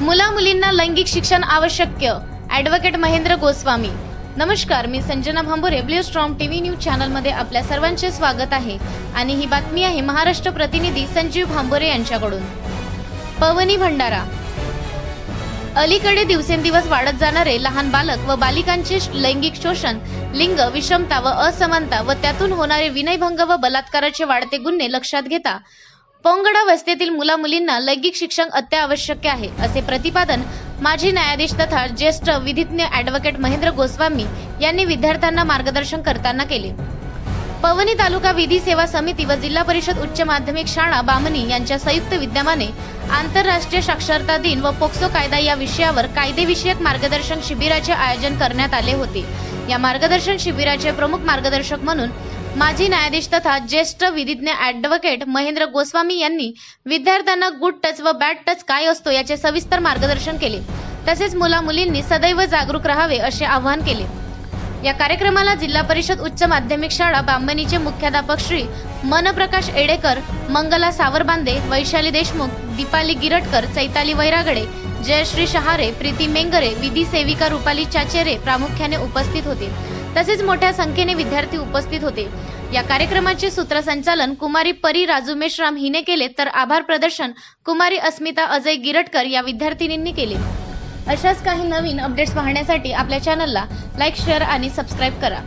मुला मुलींना लैंगिक शिक्षण आवश्यक ॲडव्होकेट महेंद्र गोस्वामी. नमस्कार मी Sanjana Bhambure blue storm TV news चॅनलमध्ये आपल्या सर्वांचे स्वागत आहे. आणि ही बातमी आहे महाराष्ट्र प्रतिनिधी संजीव भांबुरे यांच्याकडून. पवनी भंडारा. अलीकडे दिवसेंदिवस वाढत जाणारे लहान बालक व बालिकांचे लैंगिक शोषण लिंग विषमता व असमानता व त्यातून होणारे विनयभंग व बलात्काराचे वाढते गुन्हे लक्षात घेता पोंगडा वस्तीतील मुला मुलींना लैंगिक शिक्षण अत्यावश्यक आहे असे प्रतिपादन माजी न्यायाधीश तथा ज्येष्ठ विधिज्ञ ॲडव्होकेट महेंद्र गोस्वामी यांनी विद्यार्थ्यांना मार्गदर्शन करताना केले. पवनी तालुका विधी सेवा समिती व जिल्हा परिषद उच्च माध्यमिक शाळा बामणी यांच्या संयुक्त विद्यमाने आंतरराष्ट्रीय साक्षरता दिन व पोक्सो कायदा या विषयावर कायदेविषयक मार्गदर्शन शिबिराचे आयोजन करण्यात आले होते. या मार्गदर्शन शिबिराचे प्रमुख मार्गदर्शक म्हणून माजी न्यायाधीश तथा ज्येष्ठ विधिज्ञ ॲडव्होकेट महेंद्र गोस्वामी यांनी विद्यार्थ्यांना गुड टच व बॅड टच काय असतो याचे सविस्तर मार्गदर्शन केले. तसेच मुला मुलींनी सदैव जागरूक राहावे असे आवाहन केले. या कार्यक्रमाला जिल्हा परिषद उच्च माध्यमिक शाळा बांबणीचे मुख्याध्यापक श्री मनप्रकाश एडेकर मंगला सावरबांदे वैशाली देशमुख दीपाली गिरटकर चैताली वैरागडे जयश्री शहारे प्रीती मेंगरे विधी सेविका रुपाली चाचेरे प्रामुख्याने उपस्थित होते. तसेच मोठ्या संख्येने विद्यार्थी उपस्थित होते. या कार्यक्रमाचे सूत्रसंचालन कुमारी परी राजू मेश्राम हिने केले तर आभार प्रदर्शन कुमारी अस्मिता अजय गिरटकर या विद्यार्थिनींनी केले. अशाच काही नवीन अपडेट्स पाहण्यासाठी आपल्या चॅनलला लाईक शेअर आणि सबस्क्राईब करा.